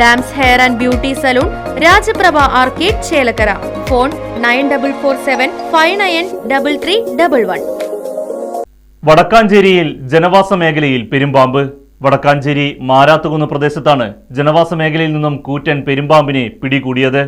Dams hair and beauty salon Rajaprabha arcade Chelakkara. Phone nine double four seven five nine double three double one. വടക്കാഞ്ചേരിയിൽ ജനവാസ മേഖലയിൽ പെരുമ്പാമ്പ്. വടക്കാഞ്ചേരി മാരാത്തുകുന്ന് പ്രദേശത്താണ് ജനവാസ മേഖലയിൽ നിന്നും കൂറ്റൻ പെരുമ്പാമ്പിനെ പിടികൂടിയത്.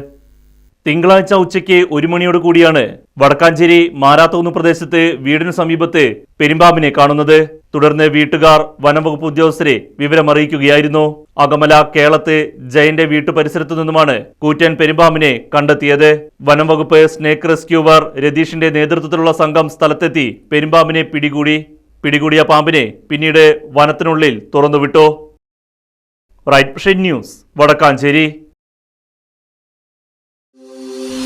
തിങ്കളാഴ്ച ഉച്ചയ്ക്ക് ഒരു മണിയോട് കൂടിയാണ് വടക്കാഞ്ചേരി മാരാത്തുകുന്ന് പ്രദേശത്ത് വീടിനു സമീപത്തെ പെരുമ്പാമ്പിനെ കാണുന്നത്. തുടർന്ന് വീട്ടുകാർ വനംവകുപ്പ് ഉദ്യോഗസ്ഥരെ വിവരമറിയിക്കുകയായിരുന്നു. അകമല കേളത്ത് ജയന്റെ വീട്ടു പരിസരത്തു നിന്നുമാണ് കൂറ്റൻ പെരുമ്പാമ്പിനെ കണ്ടെത്തിയത്. വനംവകുപ്പ് സ്നേക്ക് റെസ്ക്യൂവർ രതീഷിന്റെ നേതൃത്വത്തിലുള്ള സംഘം സ്ഥലത്തെത്തി പെരുമ്പാമ്പിനെ പിടികൂടി. പിടികൂടിയ പാമ്പിനെ പിന്നീട് വനത്തിനുള്ളിൽ തുറന്നുവിട്ടു. Right news Vadakkanchery.